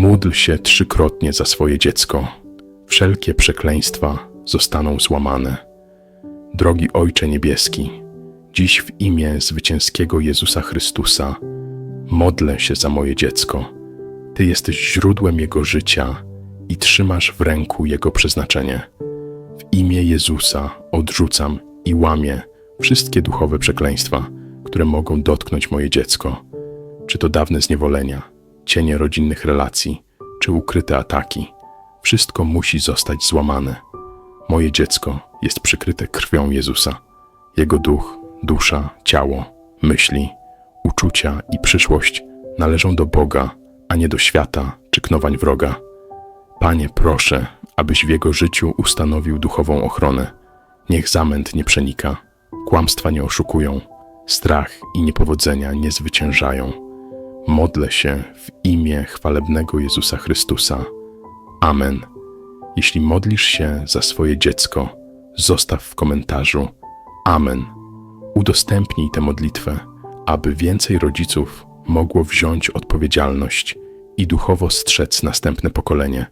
Módl się trzykrotnie za swoje dziecko. Wszelkie przekleństwa zostaną złamane. Drogi Ojcze Niebieski, dziś w imię zwycięskiego Jezusa Chrystusa modlę się za moje dziecko. Ty jesteś źródłem jego życia i trzymasz w ręku jego przeznaczenie. W imię Jezusa odrzucam i łamię wszystkie duchowe przekleństwa, które mogą dotknąć moje dziecko. Czy to dawne zniewolenia, cienie rodzinnych relacji, czy ukryte ataki. Wszystko musi zostać złamane. Moje dziecko jest przykryte krwią Jezusa. Jego duch, dusza, ciało, myśli, uczucia i przyszłość należą do Boga, a nie do świata czy knowań wroga. Panie, proszę, abyś w jego życiu ustanowił duchową ochronę. Niech zamęt nie przenika, kłamstwa nie oszukują, strach i niepowodzenia nie zwyciężają. Modlę się w imię chwalebnego Jezusa Chrystusa. Amen. Jeśli modlisz się za swoje dziecko, zostaw w komentarzu Amen. Udostępnij tę modlitwę, aby więcej rodziców mogło wziąć odpowiedzialność i duchowo strzec następne pokolenie